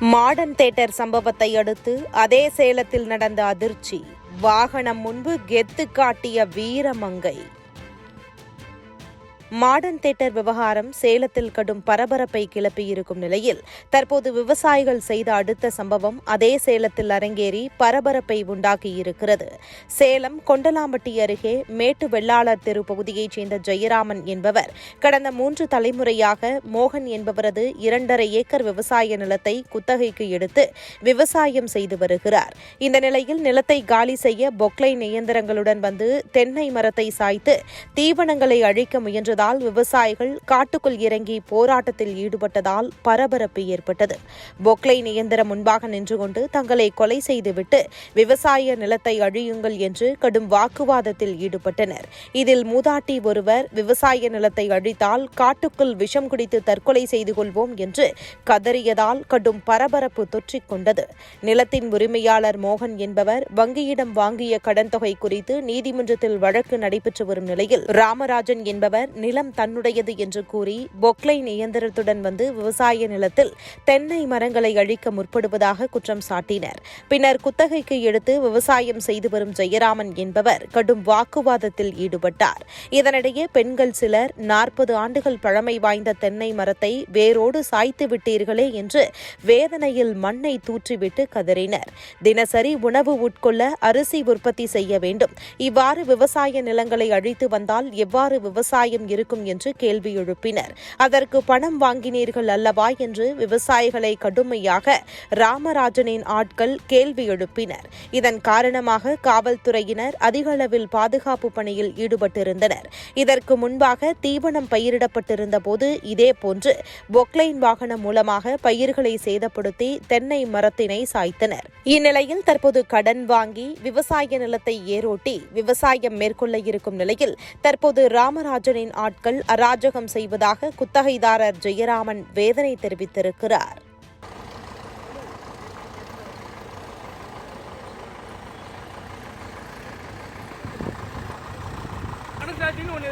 Modern theatre சம்பவத்தை அடுத்து அதே சேலத்தில் நடந்த அதிர்ச்சி. வாகனம் முன்பு கெத்து காட்டிய வீரமங்கை. மாடர்ன் தேட்டர் விவகாரம் சேலத்தில் கடும் பரபரப்பை கிளப்பியிருக்கும் நிலையில் தற்போது விவசாயிகள் செய்த அடுத்த சம்பவம் அதே சேலத்தில் அரங்கேறி பரபரப்பை உண்டாக்கியிருக்கிறது. சேலம் கொண்டலாம்பட்டி அருகே மேட்டு வெள்ளாளர் தெரு பகுதியைச் சேர்ந்த ஜெயராமன் என்பவர் கடந்த மூன்று தலைமுறையாக மோகன் என்பவரது இரண்டரை ஏக்கர் விவசாய நிலத்தை குத்தகைக்கு எடுத்து விவசாயம் செய்து வருகிறார். இந்த நிலையில் நிலத்தை காலி செய்ய பொக்லைன் இயந்திரங்களுடன் வந்து தென்னை மரத்தை சாய்த்து தீவனங்களை அழிக்க முயன்றதால் விவசாயிகள் காட்டுக்குள் இறங்கி போராட்டத்தில் ஈடுபட்டதால் பரபரப்பு ஏற்பட்டது. பொக்லை இயந்திரம் முன்பாக நின்று கொண்டு தங்களை கொலை செய்துவிட்டு விவசாய நிலத்தை அழியுங்கள் என்று கடும் வாக்குவாதத்தில் ஈடுபட்டனர். இதில் மூதாட்டி ஒருவர் விவசாய நிலத்தை அழித்தால் காட்டுக்குள் விஷம் குடித்து தற்கொலை செய்து கொள்வோம் என்று கதறியதால் கடும் பரபரப்பு தொற்றிக் கொண்டது. நிலத்தின் உரிமையாளர் மோகன் என்பவர் வங்கியிடம் வாங்கிய கடன் தொகை குறித்து நீதிமன்றத்தில் வழக்கு நடைபெற்று வரும் நிலையில் ராமராஜன் என்பவர் நிலம் தன்னுடையது என்று கூறி பொக்லைன் இயந்திரத்துடன் வந்து விவசாய நிலத்தில் தென்னை மரங்களை அழிக்க முற்படுவதாக குற்றம் சாட்டினர். பின்னர் குத்தகைக்கு எடுத்து விவசாயம் செய்து வரும் ஜெயராமன் என்பவர் கடும் வாக்குவாதத்தில் ஈடுபட்டார். இதனிடையே பெண்கள் சிலர் நாற்பது ஆண்டுகள் பழமை வாய்ந்த தென்னை மரத்தை வேரோடு சாய்த்து விட்டீர்களே என்று வேதனையில் மண்ணை தூற்றிவிட்டு கதறினர். தினசரி உணவு உட்கொள்ள அரிசி உற்பத்தி செய்ய வேண்டும். இவ்வாறு விவசாய நிலங்களை அழித்து வந்தால் எவ்வாறு விவசாயம் இருக்கும் என்று கேள்வி எழுப்பினர். அதற்கு பணம் வாங்கினீர்கள் அல்லவா என்று விவசாயிகளை கடுமையாக ராமராஜனின் ஆட்கள் கேள்வி எழுப்பினர். இதன் காரணமாக காவல்துறையினர் அதிக அளவில் பாதுகாப்பு பணியில் ஈடுபட்டிருந்தனர். இதற்கு முன்பாக தீவனம் பயிரிடப்பட்டிருந்த போது இதேபோன்று பொக்லைன் வாகனம் மூலமாக பயிர்களை சேதப்படுத்தி தென்னை மரத்தினை சாய்த்தனர். இந்நிலையில் தற்போது கடன் வாங்கி விவசாய நிலத்தை ஏரோட்டி விவசாயம் மேற்கொள்ள இருக்கும் நிலையில் தற்போது ராமராஜனின் ஆட்கள் அராஜகம் செய்வதாக குத்தகைதாரர் ஜெயராமன் வேதனை தெரிவித்திருக்கிறார். மனசாட்சின்னு ஒண்ணு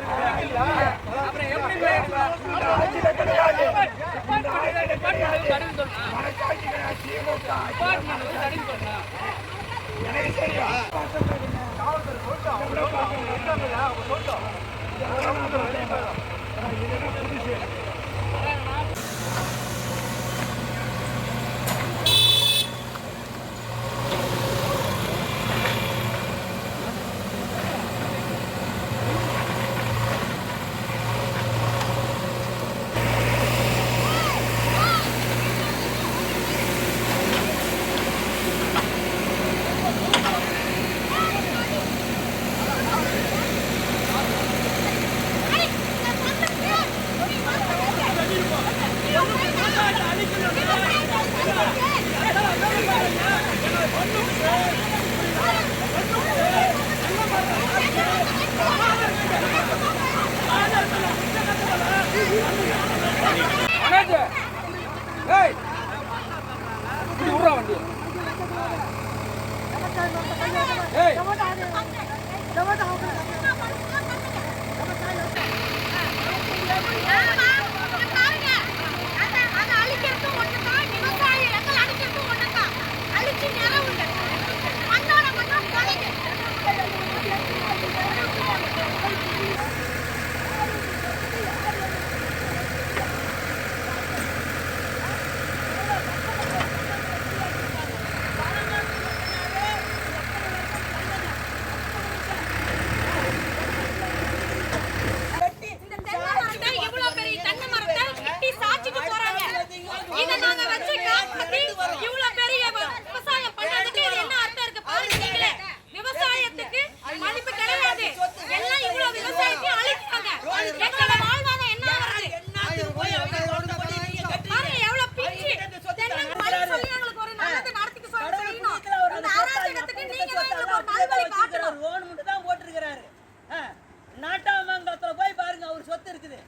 நாட்டாமங்கலத்துல போய் பாருங்க அவர் சொத்து இருக்குது.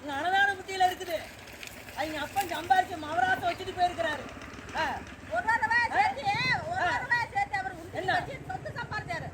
இங்க அனதான குட்டியில இருக்குது. அவங்க அப்பா சம்பாரிச்சு மவராத்த வச்சுட்டு போயிருக்கிறாரு. என்ன? சொத்து சம்பாரிச்சாரு.